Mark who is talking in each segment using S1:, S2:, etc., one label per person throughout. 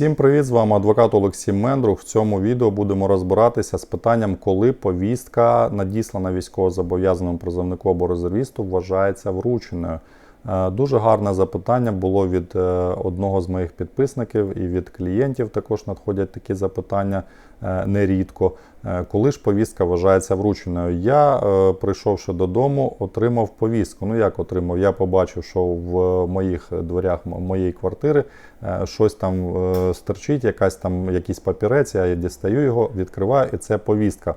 S1: Всім привіт! З вами адвокат Олексій Мендрух. В цьому відео будемо розбиратися з питанням, коли повістка, надіслана військовозобов'язаному призовнику або резервісту, вважається врученою. Е, Дуже гарне запитання було від е, одного з моїх підписників і від клієнтів також надходять такі запитання е, нерідко. Коли ж повістка вважається врученою? Я, прийшовши додому, отримав повістку. Ну як отримав? Я побачив, що в моїх дверях моєї квартири щось там стерчить, якась там якийсь папірець, я дістаю його, відкриваю, і це повістка.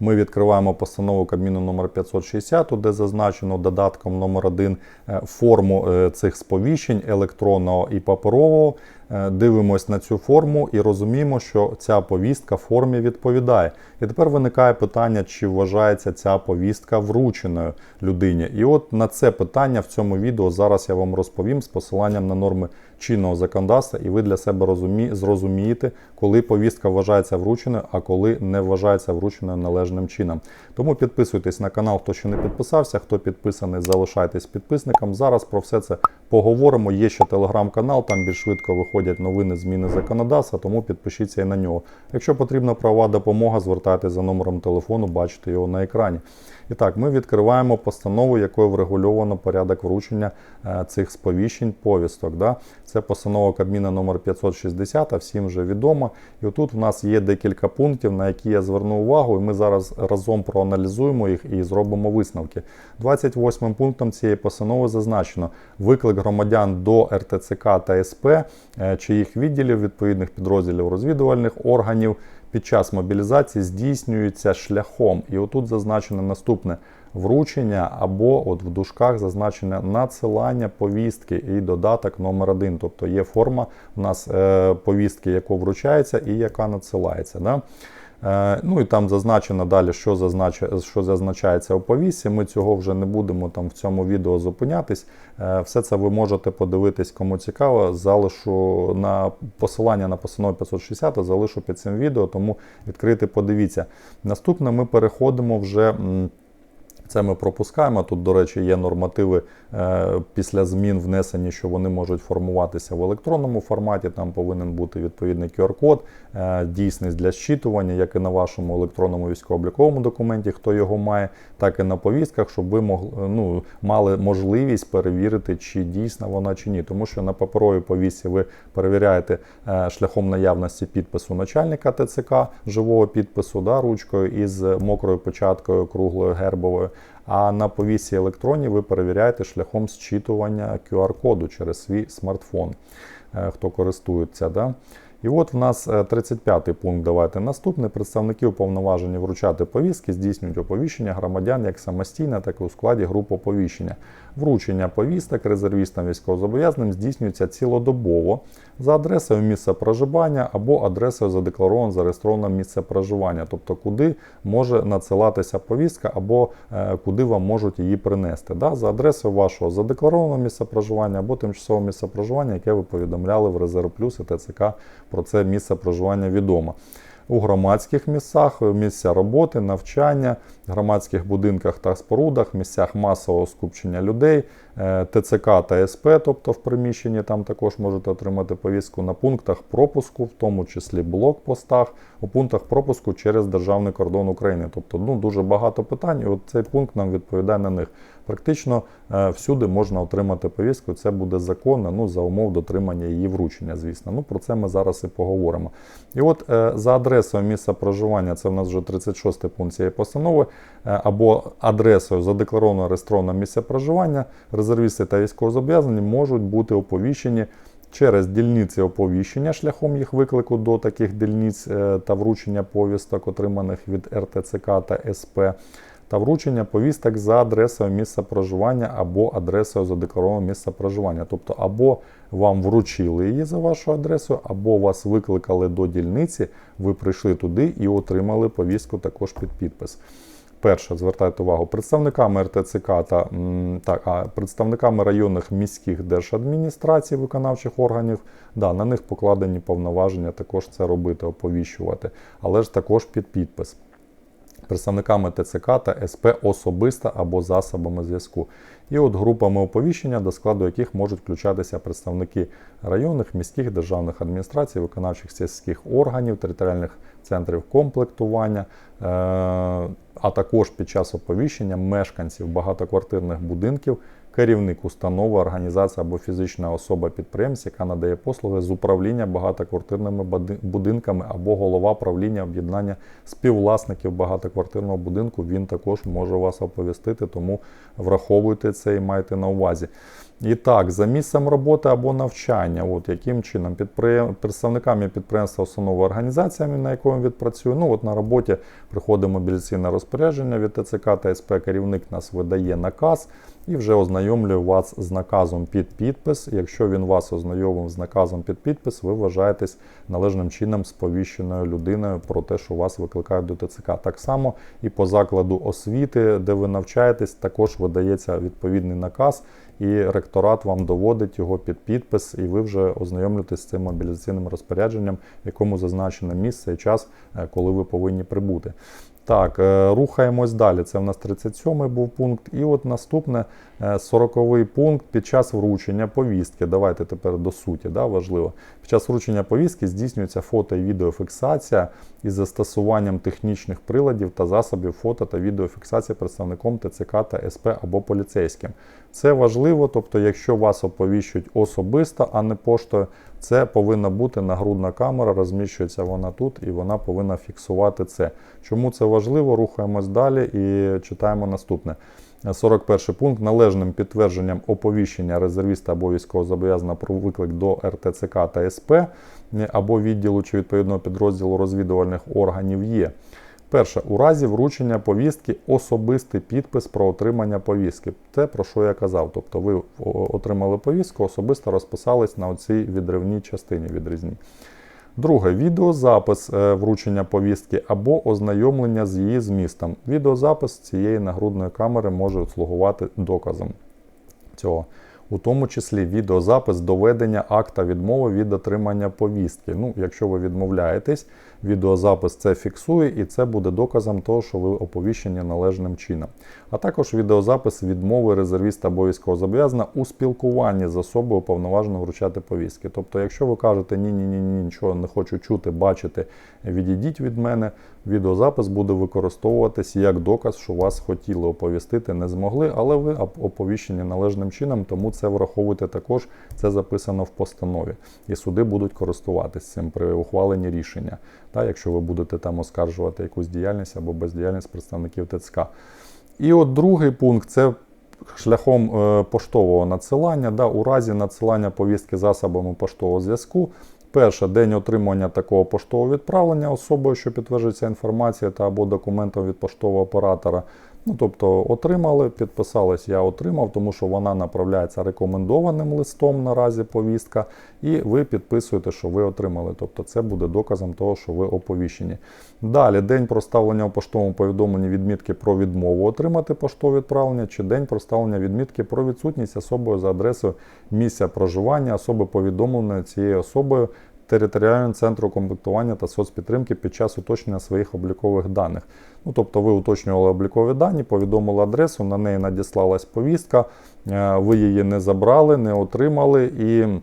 S1: Ми відкриваємо постанову Кабміну номер 560, де зазначено додатком номер 1 форму е, цих сповіщень електронного і паперового. Е, Дивимось на цю форму і розуміємо, що ця повістка формі відповідає. І тепер виникає питання, чи вважається ця повістка врученою людині. І от на це питання в цьому відео зараз я вам розповім з посиланням на норми чинного законодавства, і ви для себе розумі... зрозумієте, коли повістка вважається врученою, а коли не вважається врученою належним чином. Тому підписуйтесь на канал, хто ще не підписався. Хто підписаний, залишайтесь підписником. Зараз про все це поговоримо. Є ще телеграм-канал, там більш швидко виходять новини, зміни законодавства, тому підпишіться і на нього. Якщо потрібна правова допомога, звертайтеся за номером телефону, бачите його на екрані. І так, ми відкриваємо постанову, якою врегульовано порядок вручення е, цих сповіщень повісток. Да? Це постанова Кабміна номер 560, а всім вже відомо. І отут в нас є декілька пунктів, на які я зверну увагу, і ми зараз разом проаналізуємо їх і зробимо висновки. 28 пунктом цієї постанови зазначено виклик громадян до РТЦК та СП е, чи їх відділів відповідних підрозділів розвідувальних органів під час мобілізації здійснюється шляхом. І отут зазначено наступне вручення або от в дужках зазначене надсилання повістки і додаток номер 1 Тобто є форма у нас е, повістки, яку вручається і яка надсилається. Да? Е, Ну і там зазначено далі, що зазначає, що зазначається у повісі. Ми цього вже не будемо там в цьому відео зупинятись. Е, Все це ви можете подивитись, кому цікаво. Залишу на посилання на постанову 560, залишу під цим відео, тому відкрити, подивіться. Наступне ми переходимо вже. Це ми пропускаємо. Тут, до речі, є нормативи е, після змін внесені, що вони можуть формуватися в електронному форматі. Там повинен бути відповідний QR-код, е, дійсність для щитування, як і на вашому електронному військово-обліковому документі, хто його має, так і на повістках, щоб ви могли, ну, мали можливість перевірити, чи дійсна вона чи ні. Тому що на паперовій повістці ви перевіряєте е, шляхом наявності підпису начальника ТЦК, живого підпису да, ручкою із мокрою печаткою круглою гербовою. А на повісі електронні ви перевіряєте шляхом зчитування QR-коду через свій смартфон, е, хто користується. Да? І от в нас 35-й пункт. Давайте наступний. Представники уповноважені вручати повістки здійснюють оповіщення громадян як самостійно, так і у складі груп оповіщення. Вручення повісток резервістам військовозобов'язаним здійснюється цілодобово за адресою місця проживання або адресою задекларованого зареєстрованого місця проживання, тобто куди може надсилатися повістка або е, куди вам можуть її принести. Да? За адресою вашого задекларованого місця проживання або тимчасового місця проживання, яке ви повідомляли в Резерв Плюс і ТЦК про це місце проживання відомо. У громадських місцях, місця роботи, навчання, громадських будинках та спорудах, місцях масового скупчення людей, е, ТЦК та СП, тобто в приміщенні там також можете отримати повістку на пунктах пропуску, в тому числі блокпостах, у пунктах пропуску через державний кордон України. Тобто ну, дуже багато питань, і от цей пункт нам відповідає на них. Практично е, всюди можна отримати повістку. Це буде законно, ну за умов дотримання її вручення, звісно. Ну про це ми зараз і поговоримо. І от е, за адресою місця проживання, це в нас вже 36 пункт цієї постанови, е, або адресою задекларованого реєстрованого місця проживання, резервісти та військовозобов'язані можуть бути оповіщені. Через дільниці оповіщення шляхом їх виклику до таких дільниць та вручення повісток, отриманих від РТЦК та СП, та вручення повісток за адресою місця проживання або адресою задекларованого місця проживання. Тобто, або вам вручили її за вашу адресою, або вас викликали до дільниці, ви прийшли туди і отримали повістку також під підпис. Перше, звертайте увагу, представниками РТЦК та, так, а, представниками районних міських держадміністрацій виконавчих органів, да, на них покладені повноваження також це робити, оповіщувати, але ж також під підпис. Представниками ТЦК та СП особисто або засобами зв'язку. І от групами оповіщення, до складу яких можуть включатися представники районних, міських державних адміністрацій, виконавчих сільських органів, територіальних центрів комплектування, е, а також під час оповіщення мешканців багатоквартирних будинків, керівник установи, організація або фізична особа-підприємець, яка надає послуги з управління багатоквартирними будинками або голова правління об'єднання співвласників багатоквартирного будинку. Він також може вас оповістити, тому враховуйте це і майте на увазі. І так, за місцем роботи або навчання, от яким чином підприєм... представниками підприємства, установи, організаціями, на якому він працює. Ну от на роботі приходить мобілізаційне розпорядження від ТЦК та СП. Керівник нас видає наказ і вже ознайомлює вас з наказом під підпис. Якщо він вас ознайомив з наказом під підпис, ви вважаєтесь належним чином сповіщеною людиною про те, що вас викликають до ТЦК. Так само і по закладу освіти, де ви навчаєтесь, також видається відповідний наказ, і ректорат вам доводить його під підпис, і ви вже ознайомлюєтесь з цим мобілізаційним розпорядженням, в якому зазначено місце і час, е, коли ви повинні прибути. Так, е, рухаємось далі. Це в нас 37-й був пункт. І от наступне 40-й пункт під час вручення повістки. Давайте тепер до суті, да, важливо. Під час вручення повістки здійснюється фото і відеофіксація із застосуванням технічних приладів та засобів фото та відеофіксації представником ТЦК та СП або поліцейським. Це важливо, тобто, якщо вас оповіщують особисто, а не поштою, це повинна бути нагрудна камера, розміщується вона тут, і вона повинна фіксувати це. Чому це важливо? Рухаємось далі і читаємо наступне. 41 пункт належним підтвердженням оповіщення резервіста або військовозобов'язаного про виклик до РТЦК та СП або відділу чи відповідного підрозділу розвідувальних органів є. Перше, у разі вручення повістки особистий підпис про отримання повістки. Те, про що я казав. Тобто ви отримали повістку, особисто розписались на цій відривній частині відрізній. Друге, відеозапис е, вручення повістки або ознайомлення з її змістом. Відеозапис цієї нагрудної камери може слугувати доказом цього. У тому числі відеозапис доведення акта відмови від отримання повістки. Ну, якщо ви відмовляєтесь, відеозапис це фіксує і це буде доказом того, що ви оповіщені належним чином. А також відеозапис відмови резервіста або військовозобов'язана у спілкуванні з особою уповноважено вручати повістки. Тобто, якщо ви кажете ні, ні, ні, ні, нічого не хочу чути, бачити, відійдіть від мене, відеозапис буде використовуватись як доказ, що вас хотіли оповістити, не змогли, але ви оповіщені належним чином, тому це враховуйте також. Це записано в постанові. І суди будуть користуватись цим при ухваленні рішення, та, якщо ви будете там оскаржувати якусь діяльність або бездіяльність представників ТЦК. І от другий пункт це шляхом е, поштового надсилання. Да, У разі надсилання повістки засобами поштового зв'язку. Перше, день отримання такого поштового відправлення особою, що підтверджується інформація та або документом від поштового оператора. Ну, Тобто отримали, підписались, я отримав, тому що вона направляється рекомендованим листом наразі повістка, і ви підписуєте, що ви отримали. Тобто це буде доказом того, що ви оповіщені. Далі день проставлення у поштовому повідомленні відмітки про відмову отримати поштове відправлення, чи день проставлення відмітки про відсутність особою за адресою місця проживання, особи повідомленої цією особою. Територіального центру комплектування та соцпідтримки під час уточнення своїх облікових даних. Ну, Тобто ви уточнювали облікові дані, повідомили адресу, на неї надіслалась повістка, е, ви її не забрали, не отримали і.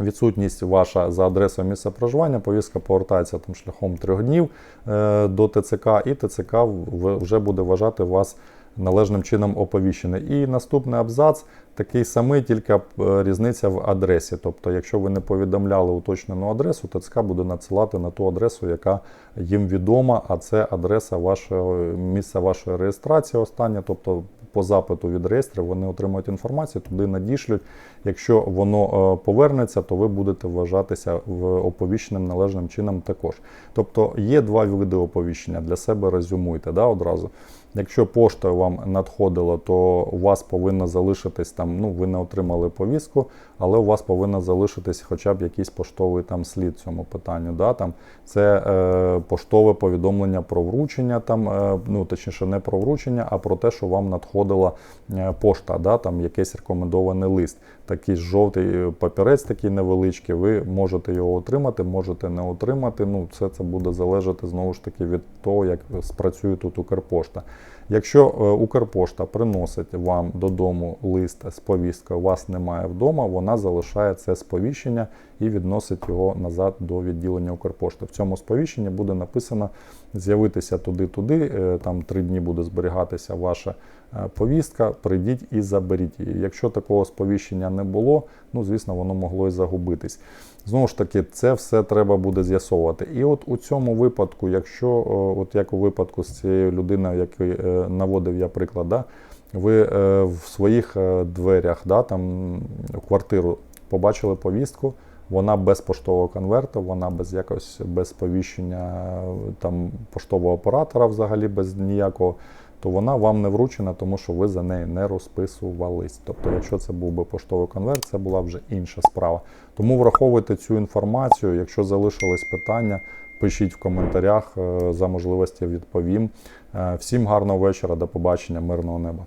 S1: Відсутність ваша за адресою місця проживання, повістка повертається там шляхом трьох днів е, до ТЦК, і ТЦК вже буде вважати вас належним чином оповіщений. І наступний абзац такий самий, тільки е, різниця в адресі. Тобто, якщо ви не повідомляли уточнену адресу, ТЦК буде надсилати на ту адресу, яка їм відома, а це адреса вашого місця вашої реєстрації остання. тобто по запиту від реєстрів вони отримують інформацію, туди надішлють. Якщо воно е, повернеться, то ви будете вважатися в оповіщеним належним чином також. Тобто є два види оповіщення для себе резюмуйте да, одразу. Якщо поштою вам надходило, то у вас повинно залишитись там, ну ви не отримали повістку, але у вас повинно залишитись хоча б якийсь поштовий там слід цьому питанню. Да? Там, це е, поштове повідомлення про вручення, там, е, ну точніше, не про вручення, а про те, що вам надходила е, пошта, да? там якийсь рекомендований лист. Такий жовтий е, папірець, такий невеличкий, ви можете його отримати, можете не отримати. Ну, все це буде залежати знову ж таки від того, як спрацює тут Укрпошта. Якщо е, Укрпошта приносить вам додому лист з повісткою, вас немає вдома, вона залишає це сповіщення і відносить його назад до відділення Укрпошти. В цьому сповіщенні буде написано з'явитися туди-туди, е, там три дні буде зберігатися ваша е, повістка, прийдіть і заберіть її. Якщо такого сповіщення не було, ну звісно, воно могло і загубитись. Знову ж таки, це все треба буде з'ясовувати. І от у цьому випадку, якщо, от як у випадку з цією людиною, який е, наводив я приклад, да, ви е, в своїх е, дверях, да, там, в квартиру побачили повістку, вона без поштового конверту, вона без якось без сповіщення е, там, поштового оператора, взагалі без ніякого, то вона вам не вручена, тому що ви за неї не розписувались. Тобто, якщо це був би поштовий конверт, це була вже інша справа. Тому враховуйте цю інформацію. Якщо залишились питання, пишіть в коментарях е, за можливості відповім. Е, Всім гарного вечора, до побачення, мирного неба.